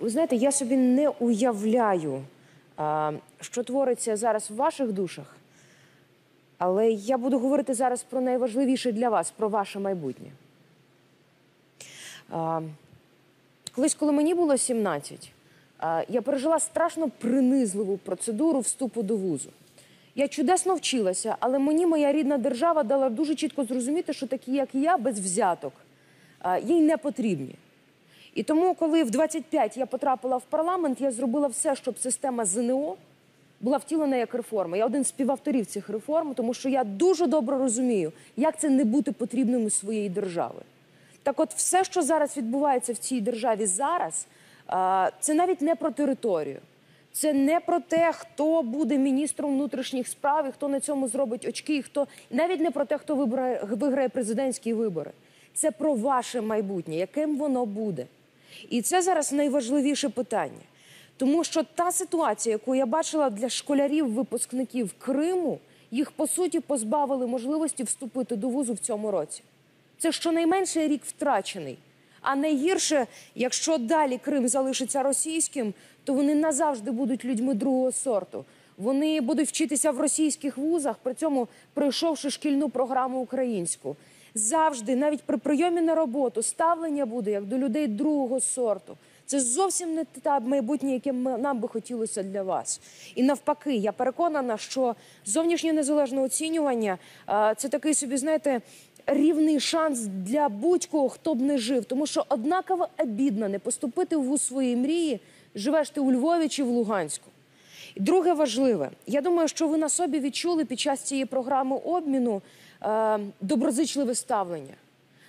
Ви знаєте, я собі не уявляю, що твориться зараз в ваших душах, але я буду говорити зараз про найважливіше для вас, про ваше майбутнє. Колись, коли мені було 17, я пережила страшно принизливу процедуру вступу до вузу. Я чудесно вчилася, але мені моя рідна держава дала дуже чітко зрозуміти, що такі, як я, без взяток, їй не потрібні. І тому, коли в 25 я потрапила в парламент, я зробила все, щоб система ЗНО була втілена як реформа. Я один з співавторів цих реформ, тому що я дуже добре розумію, як це не бути потрібним у своєї держави. Так, от, все, що зараз відбувається в цій державі зараз, це навіть не про територію. Це не про те, хто буде міністром внутрішніх справ, і хто на цьому зробить очки, і хто навіть не про те, хто вибирає, виграє президентські вибори. Це про ваше майбутнє, яким воно буде. І це зараз найважливіше питання. Тому що та ситуація, яку я бачила для школярів, випускників Криму, їх по суті позбавили можливості вступити до вузу в цьому році. Це щонайменше рік втрачений. А найгірше, якщо далі Крим залишиться російським, то вони назавжди будуть людьми другого сорту. Вони будуть вчитися в російських вузах, при цьому пройшовши шкільну програму українську. Завжди, навіть при прийомі на роботу, ставлення буде як до людей другого сорту. Це зовсім не те майбутнє, яке нам би хотілося для вас. І навпаки, я переконана, що зовнішнє незалежне оцінювання це такий собі, знаєте, рівний шанс для будь-кого, хто б не жив. Тому що однаково обідно не поступити в вуз своєї мрії, живеш ти у Львові чи в Луганську. Друге важливе, я думаю, що ви на собі відчули під час цієї програми обміну е, доброзичливе ставлення.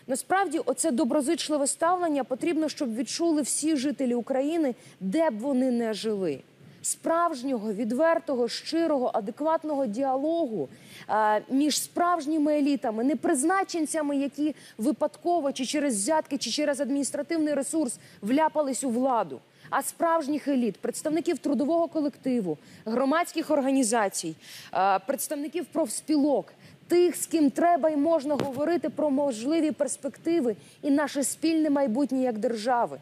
Насправді, оце доброзичливе ставлення потрібно, щоб відчули всі жителі України, де б вони не жили. Справжнього, відвертого, щирого, адекватного діалогу е, між справжніми елітами, не призначенцями, які випадково чи через взятки, чи через адміністративний ресурс вляпались у владу а справжніх еліт, представників трудового колективу, громадських організацій, е, представників профспілок, тих, з ким треба і можна говорити про можливі перспективи і наше спільне майбутнє як держави.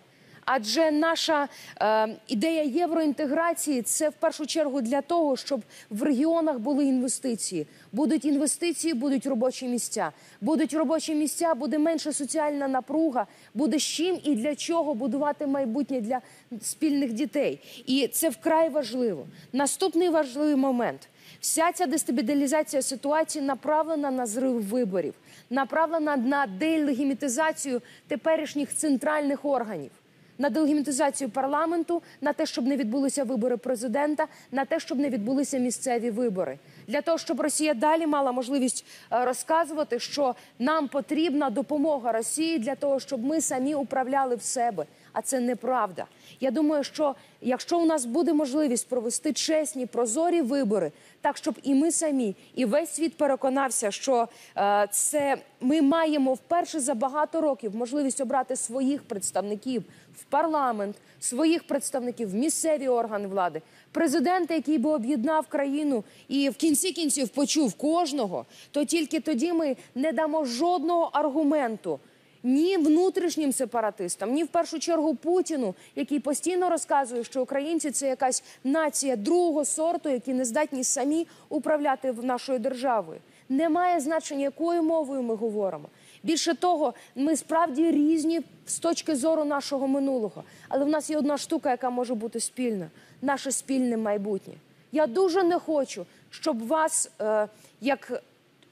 Адже наша е, ідея євроінтеграції це в першу чергу для того, щоб в регіонах були інвестиції. Будуть інвестиції, будуть робочі місця. Будуть робочі місця, буде менша соціальна напруга, буде з чим і для чого будувати майбутнє для спільних дітей. І це вкрай важливо. Наступний важливий момент. Вся ця дестабілізація ситуації направлена на зрив виборів, направлена на делегімітизацію теперішніх центральних органів на делегімітизацію парламенту, на те, щоб не відбулися вибори президента, на те, щоб не відбулися місцеві вибори, для того, щоб Росія далі мала можливість е, розказувати, що нам потрібна допомога Росії для того, щоб ми самі управляли в себе. А це неправда. Я думаю, що якщо у нас буде можливість провести чесні прозорі вибори, так щоб і ми самі, і весь світ переконався, що е, це ми маємо вперше за багато років можливість обрати своїх представників в парламент, своїх представників в місцеві органи влади, президента, який би об'єднав країну і в кінці кінців почув кожного, то тільки тоді ми не дамо жодного аргументу ні внутрішнім сепаратистам, ні в першу чергу Путіну, який постійно розказує, що українці це якась нація другого сорту, які не здатні самі управляти нашою державою. Немає значення, якою мовою ми говоримо. Більше того, ми справді різні з точки зору нашого минулого. Але в нас є одна штука, яка може бути спільна наше спільне майбутнє. Я дуже не хочу, щоб вас, е, як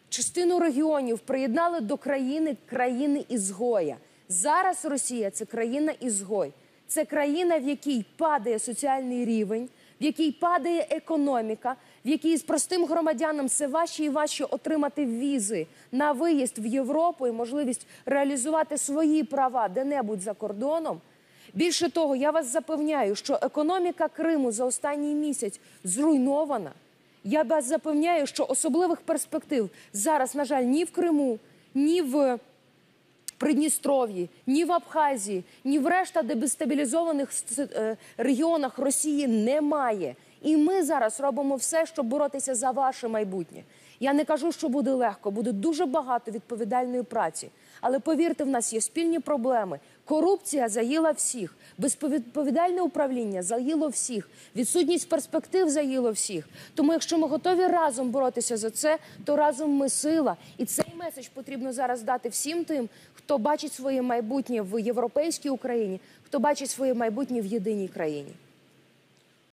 частину регіонів приєднали до країни країни ізгоя. Зараз Росія це країна ізгой. Це країна, в якій падає соціальний рівень, в якій падає економіка, в якій з простим громадянам все важче і важче отримати візи на виїзд в Європу і можливість реалізувати свої права де-небудь за кордоном. Більше того, я вас запевняю, що економіка Криму за останній місяць зруйнована. Я вас запевняю, що особливих перспектив зараз, на жаль, ні в Криму, ні в Придністров'ї, ні в Абхазії, ні в решта дестабілізованих е, регіонах Росії немає. І ми зараз робимо все, щоб боротися за ваше майбутнє. Я не кажу, що буде легко, буде дуже багато відповідальної праці. Але повірте, в нас є спільні проблеми. Корупція заїла всіх, безповідальне управління заїло всіх, відсутність перспектив заїло всіх. Тому, якщо ми готові разом боротися за це, то разом ми сила. І цей меседж потрібно зараз дати всім тим, хто бачить своє майбутнє в європейській Україні, хто бачить своє майбутнє в єдиній країні.